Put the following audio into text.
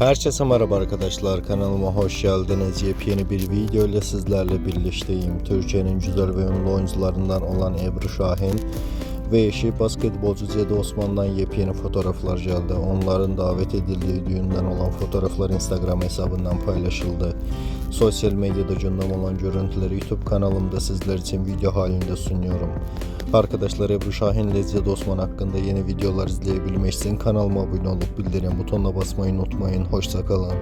Herkese merhaba arkadaşlar kanalıma hoş geldiniz. Yepyeni bir video ile sizlerle birlikteyim. Türkiye'nin güzel ve ünlü oyuncularından olan Ebru Şahin ve eşi basketbolcu Cedi Osman'dan yepyeni fotoğraflar geldi. Onların davet edildiği düğünden olan fotoğraflar Instagram hesabından paylaşıldı. Sosyal medyada gündem olan görüntüleri YouTube kanalımda sizler için video halinde sunuyorum. Arkadaşlar Ebru Şahin ile Cedi Osman hakkında yeni videolar izleyebilmek için kanalıma abone olup bildirim butonuna basmayı unutmayın. Hoşçakalın.